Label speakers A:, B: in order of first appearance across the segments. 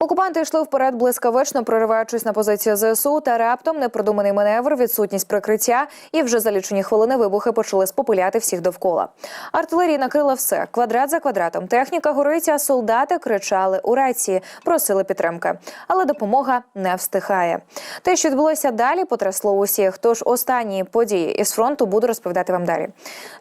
A: Окупанти йшли вперед блискавично, прориваючись на позицію ЗСУ, та раптом непродуманий маневр, відсутність прикриття, і вже за лічені хвилини вибухи почали спопиляти всіх довкола. Артилерія накрила все квадрат за квадратом. Техніка горить, а солдати кричали у рації, просили підтримки. Але допомога не встигає. Те, що відбулося далі, потрясло усіх. Тож останні події із фронту буду розповідати вам далі.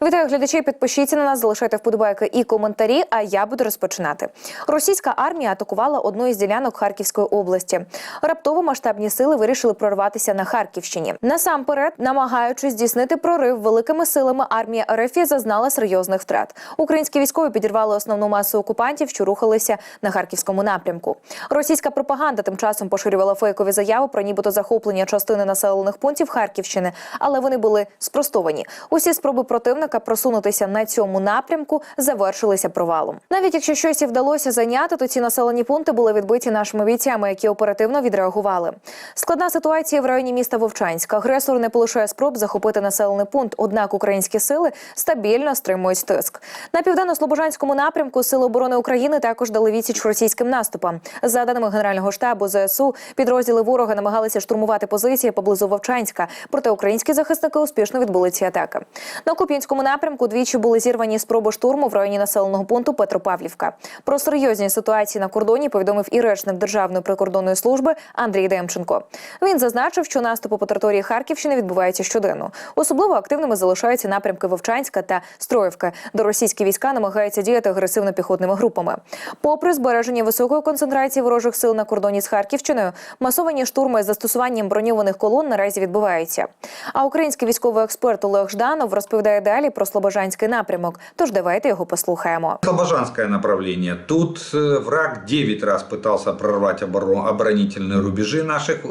A: Вітаю глядачі. Підпишіться на нас, залишайте вподобайки і коментарі. А я буду розпочинати. Російська армія атакувала одну із ділянок Харківської області. Раптово масштабні сили вирішили прорватися на Харківщині. Насамперед, намагаючись здійснити прорив великими силами, армія РФ зазнала серйозних втрат. Українські військові підірвали основну масу окупантів, що рухалися на харківському напрямку. Російська пропаганда тим часом поширювала фейкові заяви про нібито захоплення частини населених пунктів Харківщини, але вони були спростовані. Усі спроби противника просунутися на цьому напрямку завершилися провалом. Навіть якщо щось і вдалося зайняти, то ці населені пункти були відбиті нашими бійцями, які оперативно відреагували. Складна ситуація в районі міста Вовчанськ. Агресор не полишає спроб захопити населений пункт. Однак українські сили стабільно стримують тиск. На південно-слобожанському напрямку Сили оборони України також дали відсіч російським наступам. За даними Генерального штабу ЗСУ, підрозділи ворога намагалися штурмувати позиції поблизу Вовчанська. Проте українські захисники успішно відбули ці атаки. На Куп'янському напрямку двічі були зірвані спроби штурму в районі населеного пункту Петропавлівка. Про серйозні ситуації на кордоні повідомив і речник Державної прикордонної служби Андрій Демченко. Він зазначив, що наступи по території Харківщини відбуваються щоденно. Особливо активними залишаються напрямки Вовчанська та Строївка, де російські війська намагаються діяти агресивно-піхотними групами. Попри збереження високої концентрації ворожих сил на кордоні з Харківщиною, масовані штурми з застосуванням броньованих колон наразі відбуваються. А український військовий експерт Олег Жданов розповідає далі про Слобожанський напрямок. Тож давайте його послухаємо.
B: Слобожанское направление. Тут э, враг 9 раз пытался прорвать оборо- оборонительные рубежи наших э,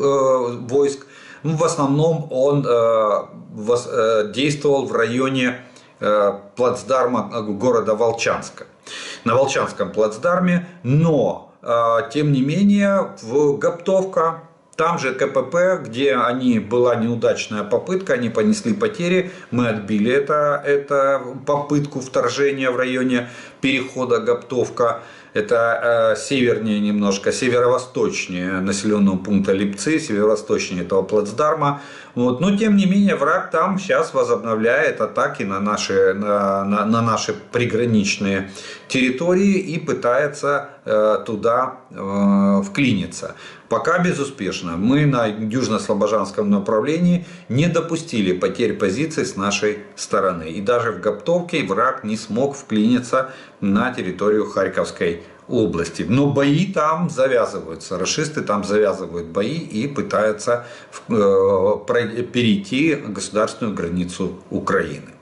B: войск. Ну, В основном он э, вос- э, действовал в районе э, плацдарма города Волчанска. На Волчанском плацдарме, но э, тем не менее в Гоптовка там же КПП, где они, была неудачная попытка, они понесли потери, мы отбили это, это попытку вторжения в районе перехода Гоптовка. Это э, севернее немножко, северо-восточнее населенного пункта Липцы, северо-восточнее этого плацдарма. Вот. Но тем не менее враг там сейчас возобновляет атаки на наши, на, на, на наши приграничные территории и пытается э, туда э, вклиниться. Пока безуспешно. Мы на южно-слобожанском направлении не допустили потерь позиций с нашей стороны. И даже в Гоптовке враг не смог вклиниться на территорию Харьковской области. Но бои там завязываются. Расисты там завязывают бои и пытаются э, перейти государственную границу Украины.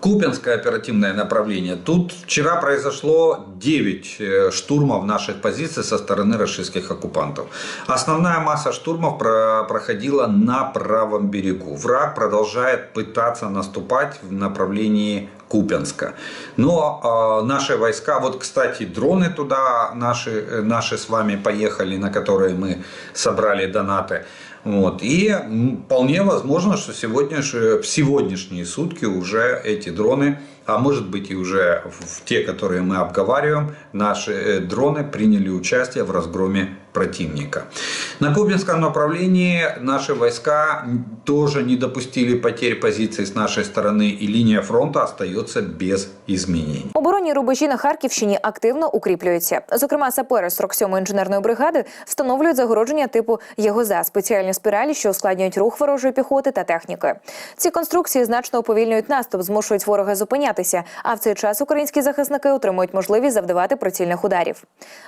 B: Купинское оперативное направление. Тут вчера произошло 9 э, штурмов наших позиций со стороны российских оккупантов. Основная масса штурмов про- проходила на правом берегу. Враг продолжает пытаться наступать в направлении Купянска. Но э, наши войска, вот, кстати, дроны туда наши, э, наши с вами поехали, на которые мы собрали донаты. Вот. И вполне возможно, что сегодня же, в сегодняшние сутки уже эти дроны, а может быть и уже в те, которые мы обговариваем, наши э, дроны приняли участие в разгроме противника. На Кубинском направлении наши войска тоже не допустили потерь позиций с нашей стороны, и линия фронта остается без изменений.
A: Оборонні рубежі на Харківщині активно укріплюються. Зокрема, сапери 47-ї інженерної бригади встановлюють загородження типу єгоза спеціальні спіралі, що ускладнюють рух ворожої піхоти та техніки. Ці конструкції значно уповільнюють наступ, змушують ворога зупинятися. А в цей час українські захисники отримують можливість завдавати прицільних ударів.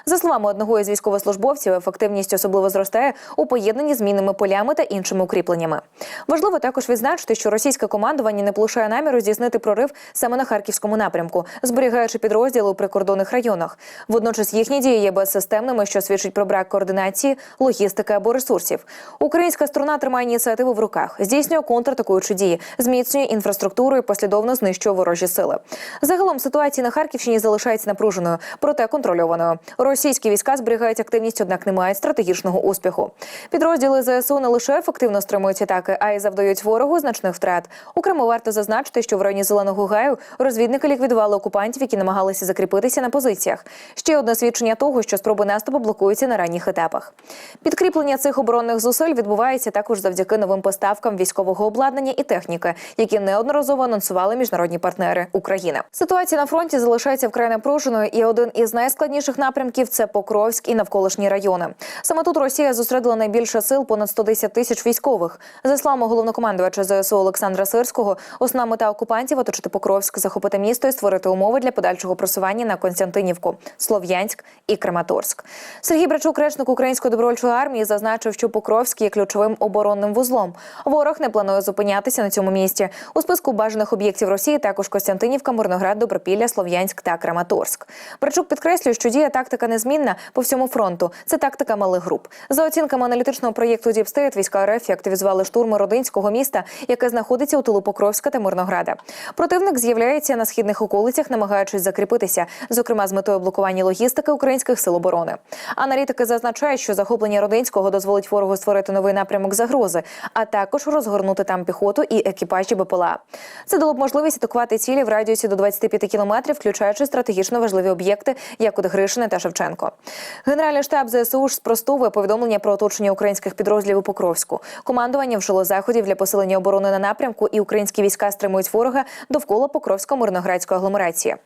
A: За словами одного із військовослужбовців, ефективність особливо зростає у поєднанні з мінними полями та іншими укріпленнями. Важливо також відзначити, що російське командування не полишає наміру здійснити прорив саме на харківському напрямку, зберігаючи підрозділи у прикордонних районах. Водночас їхні дії є безсистемними, що свідчить про брак координації, логістики або ресурсів. Українська сторона тримає ініціативу в руках, здійснює контратакуючі дії, зміцнює інфраструктуру і послідовно знищує ворожі сили. Загалом ситуація на Харківщині залишається напруженою, проте контрольованою. Російські війська зберігають активність, однак не мають стратегічного успіху. Підрозділи ЗСУ не лише ефективно стримують атаки, а й завдають ворогу значних втрат. Окремо варто зазначити, що в районі зеленого гаю розвідники ліквідували окупантів, які намагалися закріпитися на позиціях. Ще одне свідчення того, що спроби наступу блокуються на ранніх етапах. Підкріплення цих оборонних зусиль відбувається також завдяки новим поставкам військового обладнання і техніки, які неодноразово анонсували міжнародні партнери України. Ситуація на фронті залишається вкрай напруженою, і один із найскладніших напрямків це Покровськ і навколишні райони. Саме тут Росія зосередила найбільше сил понад 110 тисяч військових. За словами головнокомандувача ЗСУ Олександра Сирського, основна мета окупантів оточити Покровськ, захопити місто і створити умови для подальшого просування на Константинівку, Слов'янськ і Краматорськ. Сергій Брачук, речник української добровольчої армії, зазначив, що Покровськ є ключовим оборонним вузлом. Ворог не планує зупинятися на цьому місці. У списку бажаних об'єктів Росії також Костянтинівка, Мирноград, Добропілля, Слов'янськ та Краматорськ. Брачук підкреслює, що діє тактика незмінна по всьому фронту. Це тактика малих груп. За оцінками аналітичного проєкту State, війська РФ активізували штурми родинського міста, яке знаходиться у тилу Покровська та Мирнограда. Противник з'являється на східних околицях, намагаючись закріпитися, зокрема з метою блокування логістики українських сил оборони. Аналітики зазначають, що захоплення родинського дозволить ворогу створити новий напрямок загрози, а також розгорнути там піхоту і екіпажі БПЛА. Це дало б можливість атакувати цілі в радіусі до 25 кілометрів, включаючи стратегічно важливі об'єкти, як от Гришине та Шевченко. Генеральний штаб ЗСУ ж спростовує повідомлення про оточення українських підрозділів у Покровську. Командування вжило заходів для посилення оборони на напрямку, і українські війська стримують ворога довкола Покровсько-мирноградської агломерації.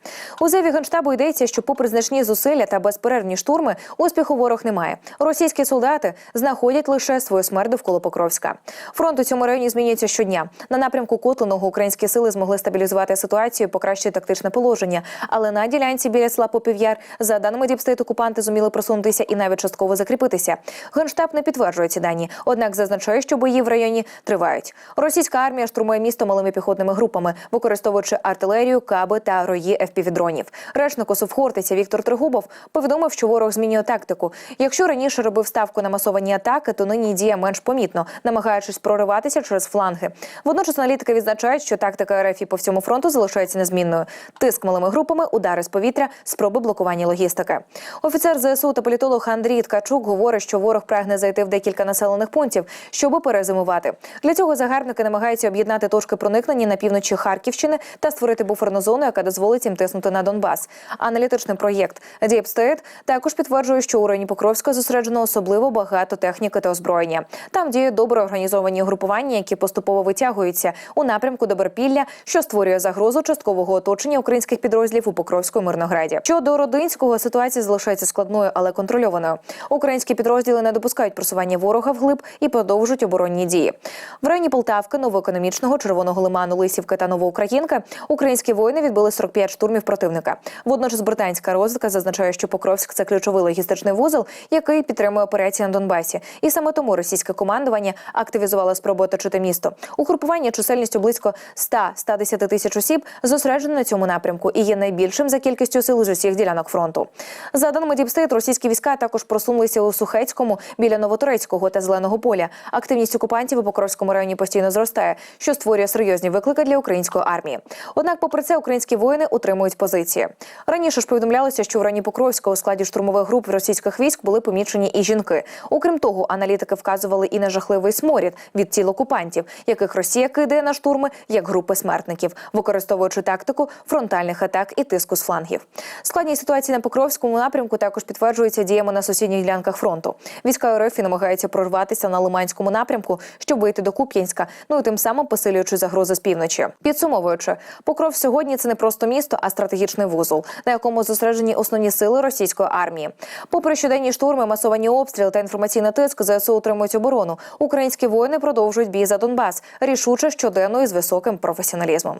A: У заяві генштабу йдеться, що, попри значні зусилля та безперервні штурми, успіху ворог немає. Російські солдати знаходять лише свою смерть довкола Покровська. Фронт у цьому районі змінюється щодня. На напрямку Котлиного українські сили змогли стабілізувати ситуацію, покращити тактичне положення. Але на ділянці біля села Попів'яр, за даними Діпстейт, окупанти зуміли просунутися і навіть частково закріпитися. Генштаб не підтверджує ці дані, однак зазначає, що бої в районі тривають. Російська армія штурмує місто малими піхотними групами, використовуючи артилерію, каби та рої FPV-дронів. Речник Осовхортиця Віктор Тригубов повідомив, що ворог змінює тактику. Якщо раніше робив ставку на масовані атаки, то нині діє менш помітно, намагаючись прориватися через фланги. Водночас аналітики відзначають, що тактика РФ по всьому фронту залишається незмінною. Тиск малими групами, удари з повітря, спроби блокування логістики. Офіцер ЗСУ та політолог Андрій Ткачук говорить, що ворог прагне зайти в декілька населених пунктів, щоб перезимувати. Для цього загарбники намагаються об'єднати точки проникнення на півночі Харківщини та створити буферну зону, яка дозволить їм тиснути на Донбас. Аналітичний проєкт State також підтверджує, що у районі Покровська зосереджено особливо багато техніки та озброєння. Там діють добре організовані групування, які поступово витягуються у напрямку Добропілля, що створює загрозу часткового оточення українських підрозділів у Покровську і Мирнограді. Щодо родинського ситуація залишається складною, але контрольованою. Українські підрозділи не допускають просування ворога вглиб і продовжують оборонні дії. В районі Полтавки, Новоекономічного, Червоного Лиману, Лисівки та Новоукраїнка українські воїни відбили 45 штурмів противника. Водночас британська розвідка зазначає, що Покровськ це ключовий логістичний вузол, який підтримує операції на Донбасі. І саме тому російське командування активізувало спробу оточити місто. Угрупування чисельністю близько 100-110 тисяч осіб зосереджено на цьому напрямку і є найбільшим за кількістю сил з усіх ділянок фронту. За даними Діпстейт, російські війська також просунулися у Сухецькому біля Новоторецького та Зеленого поля. Активність окупантів Покровському районі постійно зростає, що створює серйозні виклики для української армії. Однак, попри це, українські воїни утримують позиції. Раніше ж повідомлялося, що в районі Покровська у складі штурмових груп російських військ були помічені і жінки. Окрім того, аналітики вказували і на жахливий сморід від тіл окупантів, яких Росія кидає на штурми як групи смертників, використовуючи тактику фронтальних атак і тиску з флангів. Складність ситуації на Покровському напрямку також підтверджується діями на сусідніх ділянках фронту. Війська РФ намагаються прорватися на Лиманському напрямку, щоб вийти до Куп'янська, ну і тим самим посилюючи загрози з півночі. Підсумовуючи, Покров сьогодні це не просто місто, а стратегічний вузол, на якому зосереджені основні сили російської армії. Попри щоденні штурми, масовані обстріли та інформаційний тиск, ЗСУ утримують оборону. Українські воїни продовжують бій за Донбас, рішуче щоденно і з високим професіоналізмом.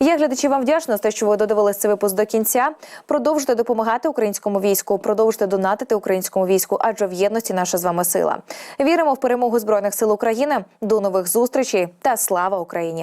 A: Я глядачі вам вдячна за те, що ви додивились цей випуск до кінця. Продовжуйте допомагати українському війську, продовжуйте донатити українському війську, адже в єдності наша з вами сила. Віримо в перемогу збройних сил України. До нових зустрічей та слава Україні!